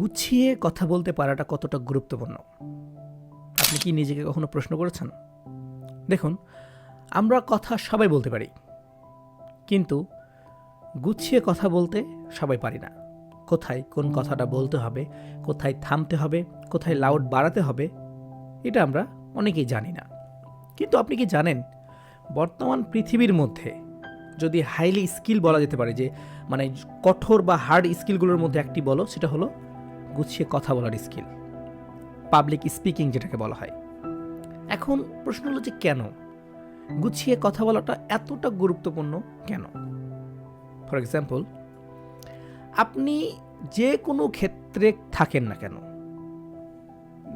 গুছিয়ে কথা বলতে পারাটা কতটা গুরুত্বপূর্ণ? আপনি কি নিজেকে কখনো প্রশ্ন করেছেন? দেখুন, আমরা কথা সবাই বলতে পারি, কিন্তু গুছিয়ে কথা বলতে সবাই পারি না। কোথায় কোন কথাটা বলতে হবে, কোথায় থামতে হবে, কোথায় লাউড বাড়াতে হবে, এটা আমরা অনেকেই জানি না। কিন্তু আপনি কি জানেন, বর্তমান পৃথিবীর মধ্যে যদি হাইলি স্কিল বলা যেতে পারে যে মানে কঠোর বা হার্ড স্কিলগুলোর মধ্যে একটি বলো, সেটা হলো গুছিয়ে কথা বলার স্কিল। পাবলিক স্পিকিং যেটাকে বলা হয়। এখন প্রশ্ন হলো যে কেন? গুছিয়ে কথা বলাটা এতটা গুরুত্বপূর্ণ কেন? ফর এক্সাম্পল আপনি যে কোনো ক্ষেত্রে থাকেন না কেন,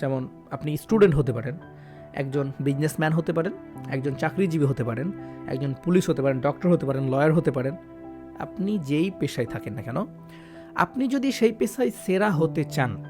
যেমন আপনি স্টুডেন্ট হতে পারেন, একজন বিজনেসম্যান হতে পারেন, একজন চাকরিজীবী হতে পারেন, একজন পুলিশ হতে পারেন ডক্টর হতে পারেন লয়ার হতে পারেন, আপনি যেই পেশায় থাকেন না কেন আপনি যদি সেই পেশায় সেরা হতে চান,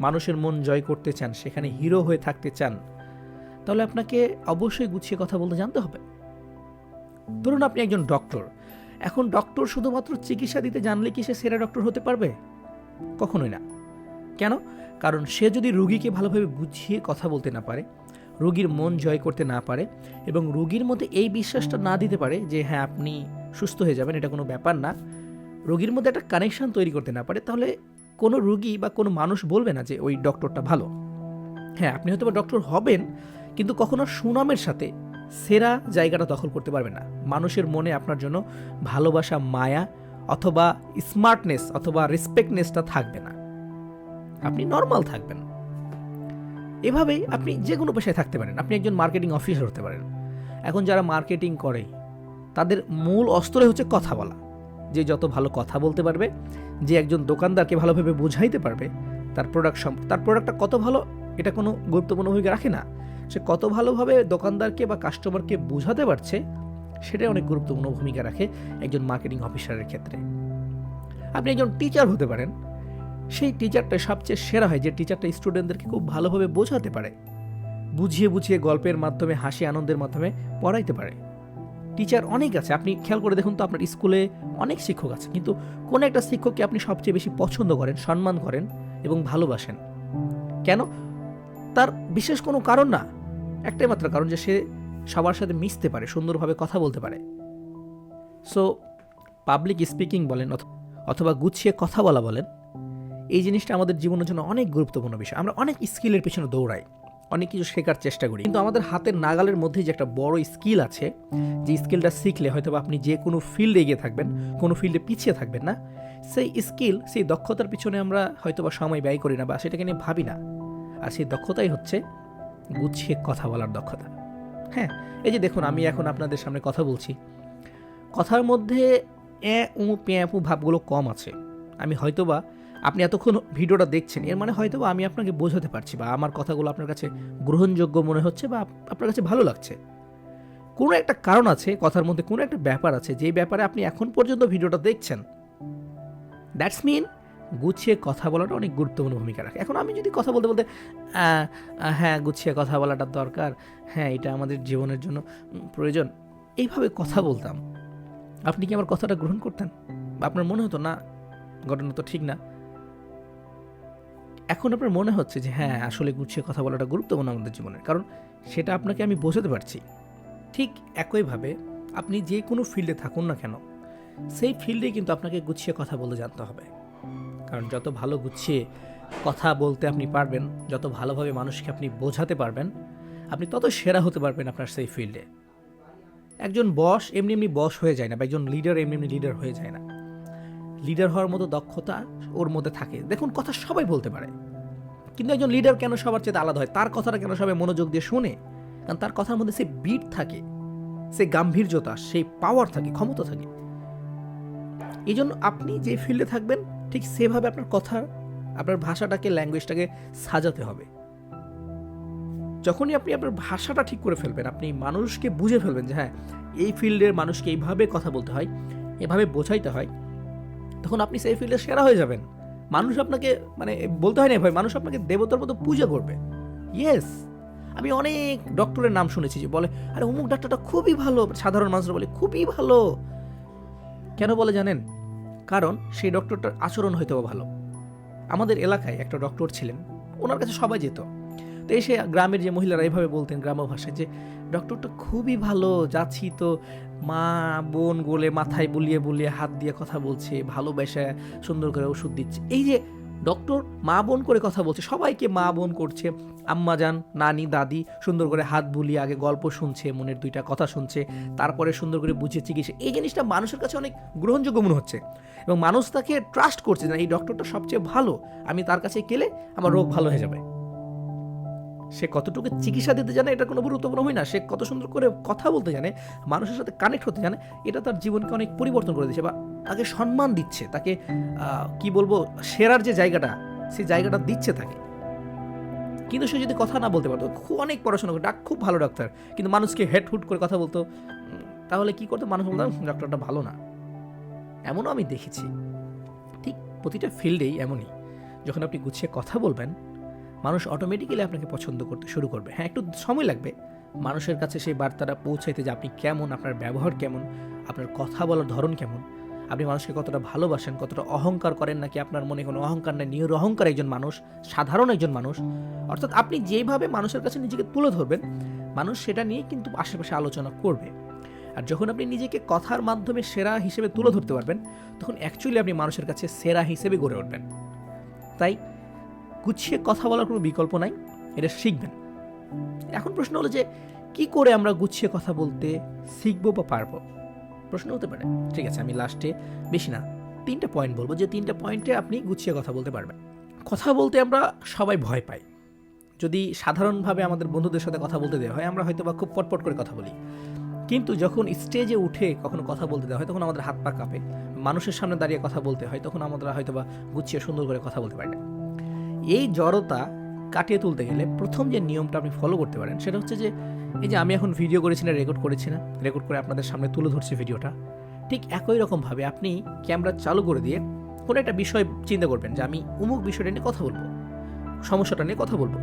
মানুষের মন জয় করতে চান, সেখানে হিরো হয়ে থাকতে চান, তাহলে আপনাকে অবশ্যই গুছিয়ে কথা বলতে জানতে হবে। ধরুন আপনি একজন ডক্টর এখন ডক্টর শুধুমাত্র চিকিৎসা দিতে জানলে কি সে সেরা ডক্টর হতে পারবে? কখনোই না। কেন? কারণ সে যদি রুগীকে ভালোভাবে বুঝিয়ে কথা বলতে না পারে, রুগীর মন জয় করতে না পারে এবং রুগীর মধ্যে এই বিশ্বাসটা না দিতে পারে যে হ্যাঁ আপনি সুস্থ হয়ে যাবেন, এটা কোনো ব্যাপার না। রোগীর মধ্যে একটা কানেকশন তৈরি করতে না পারে, তাহলে কোনো রুগী বা কোনো মানুষ বলবে না যে ওই ডক্টরটা ভালো। হ্যাঁ আপনি হয়তো ডক্টর হবেন, কিন্তু কখনো সুনামের সাথে সেরা জায়গাটা দখল করতে পারবে না। মানুষের মনে আপনার জন্য ভালোবাসা, মায়া অথবা স্মার্টনেস অথবা রেসপেক্টনেসটা থাকবে না। আপনি নর্মাল থাকবেন। এভাবেই আপনি যে কোনো পেশায় থাকতে পারেন। আপনি একজন মার্কেটিং অফিসার হতে পারেন। এখন যারা মার্কেটিং করে, তাদের মূল অস্ত্রই হচ্ছে কথা বলা। যে যত ভালো কথা বলতে পারবে, যে একজন দোকানদারকে ভালোভাবে বোঝাইতে পারবে, তার প্রোডাক্ট সম তার প্রোডাক্টটা কত ভালো, এটা কোনো গুরুত্বপূর্ণ ভূমিকা রাখে না। সে কত ভালোভাবে দোকানদারকে বা কাস্টমারকে বোঝাতে পারছে, সেটাই অনেক গুরুত্বপূর্ণ ভূমিকা রাখে একজন মার্কেটিং অফিসারের ক্ষেত্রে। আপনি একজন টিচার হতে পারেন, সেই টিচারটা সবচেয়ে সেরা হয় যে টিচারটা স্টুডেন্টদেরকে খুব ভালোভাবে বোঝাতে পারে, বুঝিয়ে বুঝিয়ে গল্পের মাধ্যমে, হাসি আনন্দের মাধ্যমে পড়াইতে পারে। টিচার অনেক আছে। আপনি খেয়াল করে দেখুন তো, আপনার স্কুলে অনেক শিক্ষক আছে। কিন্তু কোন একটা শিক্ষককে আপনি সবচেয়ে বেশি পছন্দ করেন, সম্মান করেন এবং ভালোবাসেন? কেন? তার বিশেষ কোনো কারণ না। একটাই মাত্র কারণ যে সে সবার সাথে মিশতে পারে, সুন্দরভাবে কথা বলতে পারে। সো পাবলিক স্পিকিং বলেন অথবা গুছিয়ে কথা বলা বলেন, এই জিনিসটা আমাদের জীবনের জন্য অনেক গুরুত্বপূর্ণ বিষয়। আমরা অনেক স্কিলের পিছনে দৌড়াই। অনেক কিছু শেখার চেষ্টা করি। কিন্তু আমাদের হাতের নাগালের মধ্যে যে একটা বড় স্কিল আছে, যে স্কিলটা শিখলে হয়তো আপনি যে কোনো ফিল্ডে এগিয়ে থাকবেন, কোনো ফিল্ডে পিছিয়ে থাকবেন না, সেই স্কিল, সেই দক্ষতার পিছনে আমরা হয়তো বা সময় ব্যয় করি না বা সেটাকে নিয়ে ভাবি না। আর সেই দক্ষতাই হচ্ছে গুছিয়ে কথা বলার দক্ষতা। হ্যাঁ এই যে দেখুন, আমি এখন আপনাদের সামনে কথা বলছি। কথার মধ্যে এ, উ পেঁপু ভাবগুলো কম আছে। আমি হয়তোবা আপনি এতক্ষণ ভিডিওটা দেখছেন, এর মানে হয়তো আমি আপনাকে বোঝাতে পারছি বা আমার কথাগুলো আপনার কাছে গ্রহণযোগ্য মনে হচ্ছে বা আপনার কাছে ভালো লাগছে। কোনো একটা কারণ আছে, কথার মধ্যে কোনো একটা ব্যাপার আছে, যেই ব্যাপারে আপনি এখন পর্যন্ত ভিডিওটা দেখছেন। দ্যাটস মিন গুছিয়ে কথা বলাটা অনেক গুরুত্বপূর্ণ ভূমিকা রাখে। এখন আমি যদি কথা বলতে বলতে হ্যাঁ গুছিয়ে কথা বলাটা দরকার হ্যাঁ এটা আমাদের জীবনের জন্য প্রয়োজন, এইভাবে কথা বলতাম, আপনি কি আমার কথাটা গ্রহণ করতেন? আপনার মনে হতো, না, ঘটনা তো ঠিক না। এখন আপনার মনে হচ্ছে যে হ্যাঁ আসলে গুছিয়ে কথা বলাটা গুরুত্বপূর্ণ আমাদের জীবনের। কারণ সেটা আপনাকে আমি বোঝাতে পারছি। ঠিক একইভাবে আপনি যে কোনো ফিল্ডে থাকুন না কেন, সেই ফিল্ডে কিন্তু আপনাকে গুছিয়ে কথা বলে জানতে হবে। কারণ যত ভালো গুছিয়ে কথা বলতে আপনি পারবেন, যত ভালোভাবে মানুষকে আপনি বোঝাতে পারবেন, আপনি তত সেরা হতে পারবেন আপনার সেই ফিল্ডে একজন বস এমনি এমনি বস হয়ে যায় না বা একজন লিডার এমনি এমনি লিডার হয়ে যায় না। লিডার হওয়ার মতো দক্ষতা ওর মধ্যে থাকে। দেখুন, কথা সবাই বলতে পারে। কিন্তু একজন লিডার কেন সবার চেয়ে আলাদা হয়? তার কথাটা কেন সবাই মনোযোগ দিয়ে শোনে? কারণ তার কথার মধ্যে সে বিট থাকে সে গাম্ভীর্যতা, সেই পাওয়ার থাকে, ক্ষমতা থাকে। এই জন্য আপনি যে ফিল্ডে থাকবেন, ঠিক সেভাবে আপনার কথা, আপনার ভাষাটাকে ল্যাঙ্গুয়েজটাকে সাজাতে হবে। যখনই আপনি আপনার ভাষাটা ঠিক করে ফেলবেন, আপনি মানুষকে বুঝে ফেলবেন যে হ্যাঁ এই ফিল্ডের মানুষকে এইভাবে কথা বলতে হয়, এভাবে বোঝাইতে হয় তখন আপনি সেই ফিল্ডে সেরা হয়ে যাবেন। মানুষ আপনাকে মানে বলতে হয় না ভাই মানুষ আপনাকে দেবতার মতো পূজা করবে। ইয়েস আমি অনেক ডক্টরের নাম শুনেছি যে বলে, আরে অমুক ডাক্তারটা খুবই ভালো, সাধারণ মানুষরা বলে, খুবই ভালো। কেন বলে জানেন? কারণ সেই ডক্টরটার আচরণ হয়তো ভালো। আমাদের এলাকায় একটা ডক্টর ছিলেন, ওনার কাছে সবাই যেত। তো এসে গ্রামের যে মহিলারা এইভাবে বলতেন গ্রাম্য ভাষায় যে, ডক্টরটা খুবই ভালো, যাচ্ছি তো। মা, বোন গোলে মাথায় বুলিয়ে বুলিয়ে হাত দিয়ে কথা বলছে, ভালোবেসে সুন্দর করে ওষুধ দিচ্ছে। এই যে ডক্টর মা, বোন করে কথা বলছে, সবাইকে মা, বোন করছে। আম্মা যান, নানি, দাদি সুন্দর করে হাত বুলিয়ে আগে গল্প শুনছে, মনের দুইটা কথা শুনছে, তারপরে সুন্দর করে বুঝিয়ে চিকিৎসা। এই জিনিসটা মানুষের কাছে অনেক গ্রহণযোগ্য মনে হচ্ছে এবং মানুষ তাকে ট্রাস্ট করছে না, এই ডক্টরটা সবচেয়ে ভালো। আমি তার কাছে গেলে আমার রোগ ভালো হয়ে যাবে। সে কতটুকু চিকিৎসা দিতে জানে এটা কোনো গুরুত্বপূর্ণ হয় না। সে কত সুন্দর করে কথা বলতে জানে মানুষের সাথে কানেক্ট হতে জানে এটা তার জীবনকে অনেক পরিবর্তন করে দিচ্ছে বা তাকে সম্মান দিচ্ছে তাকে কি বলব সেরার যে জায়গাটা সেই জায়গাটা দিচ্ছে তাকে। কিন্তু সে যদি কথা না বলতে পারতো খুব অনেক পড়াশোনা করে ডাক খুব ভালো ডাক্তার কিন্তু মানুষকে হেড হুট করে কথা বলতো তাহলে কি করতো? মানুষ বলতো "হুম, ডক্টরটা ভালো না। এমনও আমি দেখেছি। ঠিক প্রতিটা ফিল্ডেই এমনই। যখন আপনি গুছিয়ে কথা বলবেন মানুষ অটোমেটিক্যালি আপনাকে পছন্দ করতে শুরু করবে। হ্যাঁ একটু সময় লাগবে। মানুষের কাছে সেই বার্তাটা পৌঁছাইতে যে আপনি কেমন, আপনার ব্যবহার কেমন, আপনার কথা বলার ধরন কেমন, আপনি মানুষকে কতটা ভালোবাসেন, কতটা অহংকার করেন নাকি আপনার মনে কোনো অহংকার নেই নির অহংকার একজন মানুষ, সাধারণ একজন মানুষ? অর্থাৎ আপনি যেভাবে মানুষের কাছে নিজেকে তুলে ধরবেন, মানুষ সেটা নিয়ে কিন্তু আশেপাশে আলোচনা করবে। আর যখন আপনি নিজেকে কথার মাধ্যমে সেরা হিসেবে তুলে ধরতে পারবেন, তখন অ্যাকচুয়ালি আপনি মানুষের কাছে সেরা হিসেবে গড়ে উঠবেন। তাই গুছিয়ে কথা বলার কোনো বিকল্প নাই? এটা শিখবেন। এখন প্রশ্ন হলো যে, কি করে আমরা গুছিয়ে কথা বলতে শিখব বা পারব? প্রশ্ন হতে পারে, ঠিক আছে, আমি লাস্টে বেশি না, তিনটা পয়েন্ট বলব যে, তিনটা পয়েন্টে আপনি গুছিয়ে কথা বলতে পারবেন। কথা বলতে আমরা সবাই ভয় পাই। যদি সাধারণভাবে আমাদের বন্ধুদের সাথে কথা বলতে দেওয়া হয়, আমরা হয়তো বা খুব পটপট করে কথা বলি। কিন্তু যখন স্টেজে উঠে কখনো কথা বলতে দেওয়া হয়, তখন আমাদের হাত পা কাঁপে। মানুষের সামনে দাঁড়িয়ে কথা বলতে হয়, তখন আমরা হয়তো বা গুছিয়ে সুন্দর করে কথা বলতে পারি না। এই জড়তা কাটিয়ে তুলতে গেলে প্রথম যে নিয়মটা আপনি ফলো করতে পারেন, সেটা হচ্ছে যে এই যে আমি এখন ভিডিও করেছি না রেকর্ড করেছি না রেকর্ড করে আপনাদের সামনে তুলে ধরছি ভিডিওটা ঠিক একই রকমভাবে আপনি ক্যামেরা চালু করে দিয়ে কোনো একটা বিষয় চিন্তা করবেন যে আমি অমুক বিষয়টা নিয়ে কথা বলব, সমস্যাটা নিয়ে কথা বলব,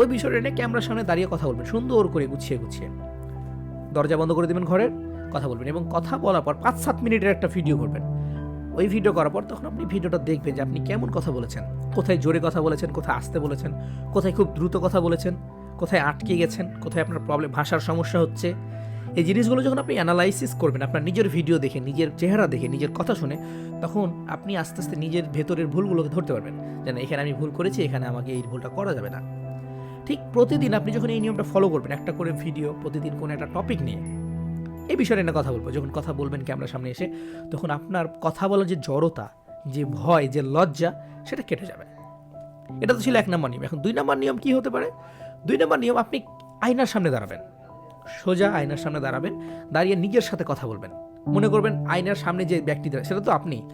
ওই বিষয়টা নিয়ে ক্যামেরার সামনে দাঁড়িয়ে কথা বলবেন, সুন্দর করে গুছিয়ে গুছিয়ে। দরজা বন্ধ করে দেবেন ঘরের, কথা বলবেন এবং কথা বলার পর পাঁচ সাত মিনিটের একটা ভিডিও করবেন। ওই ভিডিও করার পর তখন আপনি ভিডিওটা দেখবেন যে আপনি কেমন কথা বলেছেন। কোথায় জোরে কথা বলেছেন, কোথায় আসতে বলেছেন, কোথায় খুব দ্রুত কথা বলেছেন, কোথায় আটকে গেছেন, কোথায় আপনার প্রবলেম ভাষার সমস্যা হচ্ছে। এই জিনিসগুলো যখন আপনি অ্যানালাইসিস করবেন, আপনার নিজের ভিডিও দেখে, নিজের চেহারা দেখে, নিজের কথা শুনে, তখন আপনি আস্তে আস্তে নিজের ভেতরের ভুলগুলোকে ধরতে পারবেন। যে না, এখানে আমি ভুল করেছি, এখানে আমাকে এই ভুলটা করা যাবে না। ঠিক প্রতিদিন আপনি যখন এই নিয়মটা ফলো করবেন, একটা করে ভিডিও প্রতিদিন কোনো একটা টপিক নিয়ে এই বিষয়ে নিয়ে কথা বলব। যখন কথা বলবেন ক্যামেরার সামনে এসে, তখন আপনার কথা বলার যে জড়তা, যে ভয়, যে লজ্জা, সেটা কেটে যাবে। এটা তো ছিল এক নম্বর নিয়ম। এখন দুই নম্বর নিয়ম কি হতে পারে? দুই নম্বর নিয়ম, আপনি আয়নার সামনে দাঁড়াবেন। সোজা আয়নার সামনে দাঁড়াবেন, দাঁড়িয়ে নিজের সাথে কথা বলবেন। মনে করবেন আয়নার সামনে যে ব্যক্তি সেটা তো আপনি।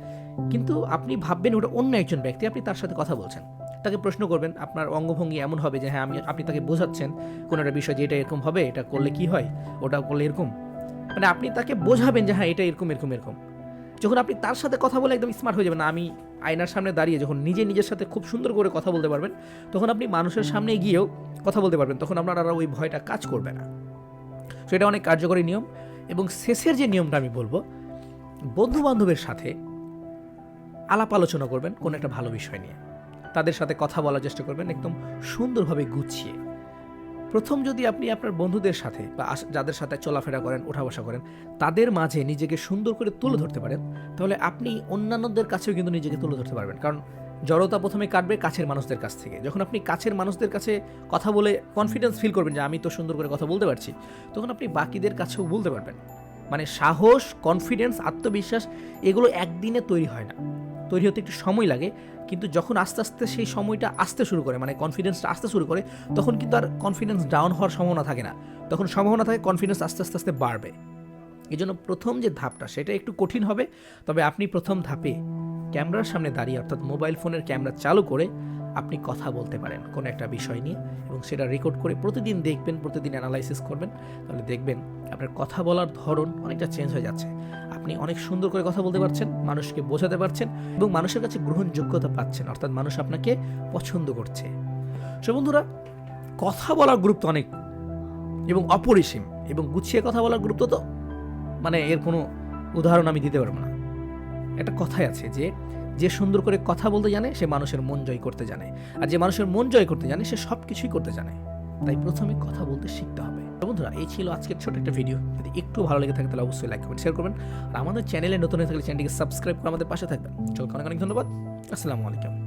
কিন্তু আপনি ভাববেন ওটা অন্য একজন ব্যক্তি, আপনি তার সাথে কথা বলছেন। তাকে প্রশ্ন করবেন, আপনার অঙ্গভঙ্গি এমন হবে যে হ্যাঁ আমি, আপনি তাকে বোঝাচ্ছেন কোনো একটা বিষয় যে এটা এরকম হবে, এটা করলে কি হয়? ওটা করলে এরকম? মানে আপনি তাকে বোঝাবেন যে হ্যাঁ এটা এরকম এরকম এরকম। যখন আপনি তার সাথে কথা বলে একদম স্মার্ট হয়ে যাবেন আমি আয়নার সামনে দাঁড়িয়ে যখন নিজে নিজের সাথে খুব সুন্দর করে কথা বলতে পারবেন, তখন আপনি মানুষের সামনে গিয়েও কথা বলতে পারবেন, তখন আপনার আর ওই ভয়টা কাজ করবে না। সো এটা অনেক কার্যকরী নিয়ম এবং শেষের যে নিয়মটা আমি বলব বন্ধু বান্ধবের সাথে আলাপ আলোচনা করবেন কোনো একটা ভালো বিষয় নিয়ে। তাদের সাথে কথা বলার চেষ্টা করবেন, একদম সুন্দরভাবে গুছিয়ে। প্রথম যদি আপনি আপনার বন্ধুদের সাথে বা যাদের সাথে চলাফেরা করেন ওঠা বসা করেন, তাদের মাঝে নিজেকে সুন্দর করে তুলে ধরতে পারেন, তাহলে আপনি অন্যান্যদের কাছেও কিন্তু নিজেকে তুলে ধরতে পারবেন। কারণ জড়তা প্রথমে কাটবে কাছের মানুষদের কাছ থেকে। যখন আপনি কাছের মানুষদের কাছে কথা বলে কনফিডেন্স ফিল করবেন যে, আমি তো সুন্দর করে কথা বলতে পারছি, তখন আপনি বাকিদের কাছেও বলতে পারবেন। মানে সাহস কনফিডেন্স আত্মবিশ্বাস, এগুলো একদিনে তৈরি হয় না। তৈরি হতে একটু সময় লাগে কিন্তু যখন আস্তে আস্তে সেই সময়টা আসতে শুরু করে মানে কনফিডেন্সটা আসতে শুরু করে, তখন কিন্তু আর কনফিডেন্স ডাউন হওয়ার সম্ভাবনা থাকে না। তখন সম্ভাবনা থাকে কনফিডেন্স আস্তে আস্তে আস্তে বাড়বে। এই জন্য প্রথম যে ধাপটা, সেটা একটু কঠিন হবে, তবে আপনি প্রথম ধাপে ক্যামেরার সামনে দাঁড়িয়ে, অর্থাৎ মোবাইল ফোনের ক্যামেরা চালু করে আপনি কথা বলতে পারেন কোনো একটা বিষয় নিয়ে এবং সেটা রেকর্ড করে প্রতিদিন দেখবেন, প্রতিদিন অ্যানালাইসিস করবেন, তাহলে দেখবেন আপনার কথা বলার ধরন অনেকটা চেঞ্জ হয়ে যাচ্ছে। আপনি অনেক সুন্দর করে কথা বলতে পারছেন, মানুষকে বোঝাতে পারছেন এবং মানুষের কাছে গ্রহণযোগ্যতা পাচ্ছেন, অর্থাৎ মানুষ আপনাকে পছন্দ করছে। সো বন্ধুরা, কথা বলার গুরুত্ব অনেক এবং অপরিসীম এবং গুছিয়ে কথা বলার গুরুত্ব তো মানে এর কোনো উদাহরণ আমি দিতে পারব না। একটা কথাই আছে যে যে সুন্দর করে কথা বলতে জানে, সে মানুষের মন জয় করতে জানে। আর যে মানুষের মন জয় করতে জানে, সে সব কিছুই করতে জানে। তাই প্রথমে কথা বলতে শিখতে হবে। তো বন্ধুরা, এই ছিল আজকের ছোট একটা ভিডিও যদি একটু ভালো লেগে থাকে, তাহলে অবশ্যই লাইক কমেন্ট শেয়ার করবেন। আর আমাদের চ্যানেলে নতুন হয়ে থাকলে চ্যানেলটিকে সাবস্ক্রাইব করে আমাদের পাশে থাকবেন। চলো, অনেক অনেক ধন্যবাদ। আসসালামু আলাইকুম।